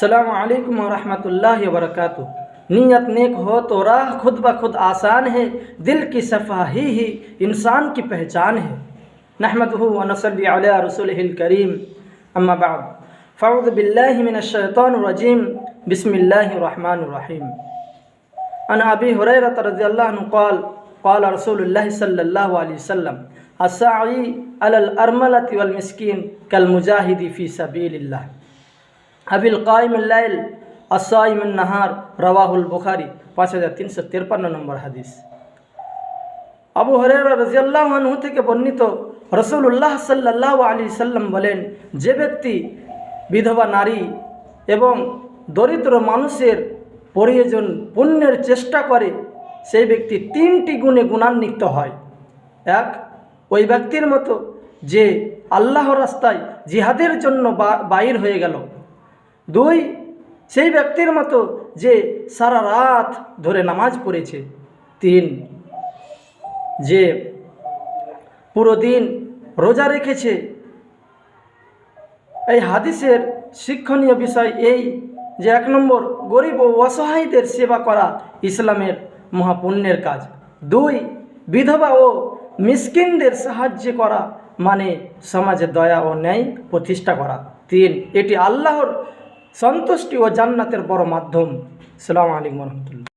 सलाम अलैकुम वरहमतुल्लाहि वबरकातु नीयत नेक हो तो राह खुद ब खुद आसान है दिल की सफाही ही इंसान की पहचान है नहमदहु व नसल्ली अला रसूलिहिल करीम अम्मा बाद फ़ऊज़ु बिल्लाहि मिनश शैतानिर रजीम बिस्मिल्लाहिर रहमानिर रहीम अन अबी हुरैरह रज़ियल्लाहु अन्हु क़ाल क़ाल रसूलुल्लाह सल्लल्लाहु अलैहि वसल्लम अस्साई अलल अरमलति वल मिस्कीन कल मुजाहिदी फ़ी सबीलिल्लाह আবিল কাইম লাইল আসাইম নাহার, রওয়াহুল বুখারি, পাঁচ হাজার তিনশো তিরপান্ন নম্বর হাদিস। আবু হরেরা রাজিয়াল্লাহ আনহু থেকে বর্ণিত রসুল্লাহ সাল্লাহ আলী সাল্লাম বলেন, যে ব্যক্তি বিধবা নারী এবং দরিদ্র মানুষের প্রয়োজন পুণ্যের চেষ্টা করে, সেই ব্যক্তি তিনটি গুণে গুণান্বিত হয়। এক, ওই ব্যক্তির মতো যে আল্লাহ রাস্তায় জিহাদের জন্য বাইর হয়ে গেল। দুই, সেই ব্যক্তির মতো যে সারা রাত ধরে নামাজ পড়েছে। তিন, যে পুরো দিন রোজা রেখেছে। এই হাদিসের শিক্ষণীয় বিষয় এই যে এক নম্বর, গরিব ও অসহায়দের সেবা করা ইসলামের মহাপুণ্যের কাজ। দুই, বিধবা ও মিসকিনদের সাহায্য করা মানে সমাজে দয়া ও ন্যায় প্রতিষ্ঠা করা। তিন, এটি আল্লাহর সন্তুষ্টি ও জান্নাতের বড় মাধ্যম। সালাম আলাইকুম রহমতুল্লাহ।